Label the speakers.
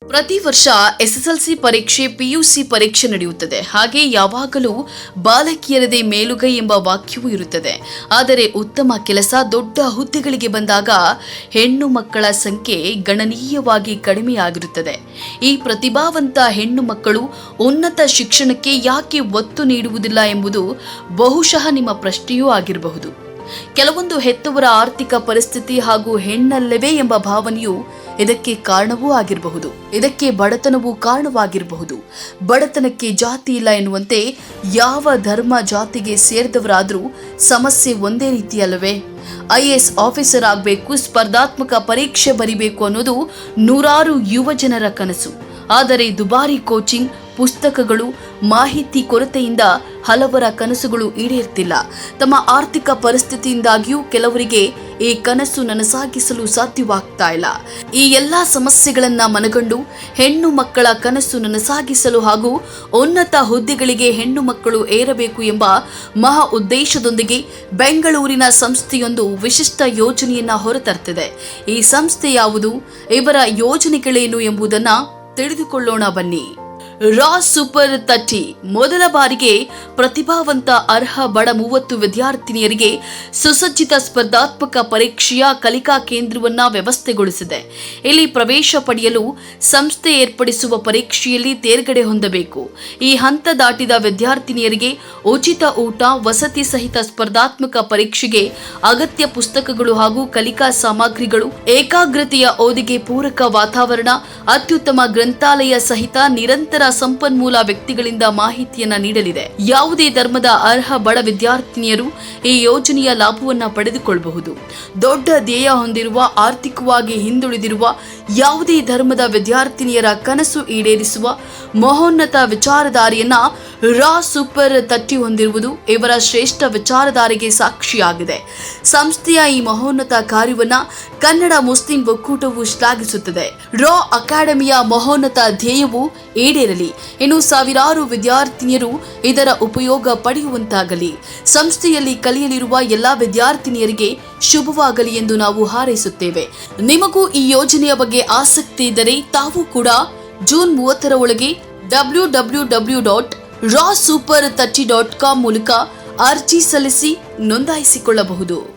Speaker 1: ಪ್ರತಿ ವರ್ಷ ಎಸ್ಎಸ್ಎಲ್ಸಿ ಪರೀಕ್ಷೆ, ಪಿಯುಸಿ ಪರೀಕ್ಷೆ ನಡೆಯುತ್ತದೆ. ಹಾಗೆ ಯಾವಾಗಲೂ ಬಾಲಕಿಯರದೇ ಮೇಲುಗೈ ಎಂಬ ವಾಕ್ಯವೂ ಇರುತ್ತದೆ. ಆದರೆ ಉತ್ತಮ ಕೆಲಸ ದೊಡ್ಡ ಹುದ್ದೆಗಳಿಗೆ ಬಂದಾಗ ಹೆಣ್ಣು ಮಕ್ಕಳ ಸಂಖ್ಯೆ ಗಣನೀಯವಾಗಿ ಕಡಿಮೆಯಾಗಿರುತ್ತದೆ. ಈ ಪ್ರತಿಭಾವಂತ ಹೆಣ್ಣು ಮಕ್ಕಳು ಉನ್ನತ ಶಿಕ್ಷಣಕ್ಕೆ ಯಾಕೆ ಒತ್ತು ನೀಡುವುದಿಲ್ಲ ಎಂಬುದು ಬಹುಶಃ ನಿಮ್ಮ ಪ್ರಶ್ನೆಯೂ ಆಗಿರಬಹುದು. ಕೆಲವೊಂದು ಹೆತ್ತವರ ಆರ್ಥಿಕ ಪರಿಸ್ಥಿತಿ ಹಾಗೂ ಹೆಣ್ಣಲ್ಲವೇ ಎಂಬ ಭಾವನೆಯು ಇದಕ್ಕೆ ಕಾರಣವೂ ಆಗಿರಬಹುದು. ಇದಕ್ಕೆ ಬಡತನವೂ ಕಾರಣವಾಗಿರಬಹುದು. ಬಡತನಕ್ಕೆ ಜಾತಿ ಇಲ್ಲ ಎನ್ನುವಂತೆ ಯಾವ ಧರ್ಮ ಜಾತಿಗೆ ಸೇರಿದವರಾದರೂ ಸಮಸ್ಯೆ ಒಂದೇ ರೀತಿಯಲ್ಲವೇ? ಐ ಎಸ್ ಆಫೀಸರ್ ಆಗಬೇಕು, ಸ್ಪರ್ಧಾತ್ಮಕ ಪರೀಕ್ಷೆ ಬರಿಬೇಕು ಅನ್ನೋದು ನೂರಾರು ಯುವ ಜನರ ಕನಸು. ಆದರೆ ದುಬಾರಿ ಕೋಚಿಂಗ್ ಪುಸ್ತಕಗಳು ಮಾಹಿತಿ ಕೊರತೆಯಿಂದ ಹಲವರ ಕನಸುಗಳು ಈಡೇರ್ತಿಲ್ಲ. ತಮ್ಮ ಆರ್ಥಿಕ ಪರಿಸ್ಥಿತಿಯಿಂದಾಗಿಯೂ ಕೆಲವರಿಗೆ ಈ ಕನಸು ನನಸಾಗಿಸಲು ಸಾಧ್ಯವಾಗ್ತಾ ಇಲ್ಲ. ಈ ಎಲ್ಲಾ ಸಮಸ್ಯೆಗಳನ್ನ ಮನಗಂಡು ಹೆಣ್ಣು ಮಕ್ಕಳ ಕನಸು ನನಸಾಗಿಸಲು ಹಾಗೂ ಉನ್ನತ ಹುದ್ದೆಗಳಿಗೆ ಹೆಣ್ಣು ಮಕ್ಕಳು ಏರಬೇಕು ಎಂಬ ಮಹಾ ಉದ್ದೇಶದೊಂದಿಗೆ ಬೆಂಗಳೂರಿನ ಸಂಸ್ಥೆಯೊಂದು ವಿಶಿಷ್ಟ ಯೋಜನೆಯನ್ನ ಹೊರತರ್ತಿದೆ. ಈ ಸಂಸ್ಥೆ ಯಾವುದು, ಇವರ ಯೋಜನೆಗಳೇನು ಎಂಬುದನ್ನ ತಿಳಿದುಕೊಳ್ಳೋಣ ಬನ್ನಿ. ರಾ ಸೂಪರ್ ತರ್ಟಿ ಮೊದಲ ಬಾರಿಗೆ ಪ್ರತಿಭಾವಂತ ಅರ್ಹ ಬಡ ಮೂವತ್ತು ವಿದ್ಯಾರ್ಥಿನಿಯರಿಗೆ ಸುಸಜ್ಜಿತ ಸ್ಪರ್ಧಾತ್ಮಕ ಪರೀಕ್ಷೆಯ ಕಲಿಕಾ ಕೇಂದ್ರವನ್ನ ವ್ಯವಸ್ಥೆಗೊಳಿಸಿದೆ. ಇಲ್ಲಿ ಪ್ರವೇಶ ಪಡೆಯಲು ಸಂಸ್ಥೆ ಏರ್ಪಡಿಸುವ ಪರೀಕ್ಷೆಯಲ್ಲಿ ತೇರ್ಗಡೆ ಹೊಂದಬೇಕು. ಈ ಹಂತ ದಾಟಿದ ವಿದ್ಯಾರ್ಥಿನಿಯರಿಗೆ ಉಚಿತ ಊಟ, ವಸತಿ ಸಹಿತ ಸ್ಪರ್ಧಾತ್ಮಕ ಪರೀಕ್ಷೆಗೆ ಅಗತ್ಯ ಪುಸ್ತಕಗಳು ಹಾಗೂ ಕಲಿಕಾ ಸಾಮಗ್ರಿಗಳು, ಏಕಾಗ್ರತೆಯ ಓದಿಗೆ ಪೂರಕ ವಾತಾವರಣ, ಅತ್ಯುತ್ತಮ ಗ್ರಂಥಾಲಯ ಸಹಿತ ನಿರಂತರ ಸಂಪನ್ಮೂಲ ವ್ಯಕ್ತಿಗಳಿಂದ ಮಾಹಿತಿಯನ್ನ ನೀಡಲಿದೆ. ಯಾವುದೇ ಧರ್ಮದ ಅರ್ಹ ಬಡ ವಿದ್ಯಾರ್ಥಿನಿಯರು ಈ ಯೋಜನೆಯ ಲಾಭವನ್ನ ಪಡೆದುಕೊಳ್ಳಬಹುದು ದೊಡ್ಡ ಧ್ಯೇಯ ಹೊಂದಿರುವ, ಆರ್ಥಿಕವಾಗಿ ಹಿಂದುಳಿದಿರುವ, ಯಾವುದೇ ಧರ್ಮದ ವಿದ್ಯಾರ್ಥಿನಿಯರ ಕನಸು ಈಡೇರಿಸುವ, ಮಹೋನ್ನತ ವಿಚಾರಧಾರೆಯನ್ನ ರಾ ಸೂಪರ್ ತಟ್ಟಿ ಹೊಂದಿರುವುದು ಇವರ ಶ್ರೇಷ್ಠ ವಿಚಾರಧಾರೆಗೆ ಸಾಕ್ಷಿಯಾಗಿದೆ. ಸಂಸ್ಥೆಯ ಈ ಮಹೋನ್ನತ ಕಾರ್ಯವನ್ನ ಕನ್ನಡ ಮುಸ್ಲಿಂ ಒಕ್ಕೂಟವು ಶ್ಲಾಘಿಸುತ್ತದೆ. ರಾ ಅಕಾಡೆಮಿಯ ಮಹೋನ್ನತ ಧ್ಯೇಯವು ಈಡೇರಲಿ. ಇನ್ನು ಸಾವಿರಾರು ವಿದ್ಯಾರ್ಥಿನಿಯರು ಇದರ ಉಪಯೋಗ ಪಡೆಯುವಂತಾಗಲಿ. ಸಂಸ್ಥೆಯಲ್ಲಿ ಕಲಿಯಲಿರುವ ಎಲ್ಲಾ ವಿದ್ಯಾರ್ಥಿನಿಯರಿಗೆ ಶುಭವಾಗಲಿ ಎಂದು ನಾವು ಹಾರೈಸುತ್ತೇವೆ. ನಿಮಗೂ ಈ ಯೋಜನೆಯ ಬಗ್ಗೆ ಆಸಕ್ತಿ ಇದ್ದರೆ ತಾವು ಕೂಡ ಜೂನ್ ಮೂವತ್ತರ ಒಳಗೆ ಡಬ್ಲ್ಯೂ ಡಬ್ಲ್ಯೂ ಡಬ್ಲ್ಯೂ ಡಾಟ್ ರಾ ಸೂಪರ್ ಡಾಟ್ ಕಾಮ್ ಮೂಲಕ ಅರ್ಜಿ ಸಲ್ಲಿಸಿ ನೋಂದಾಯಿಸಿಕೊಳ್ಳಬಹುದು.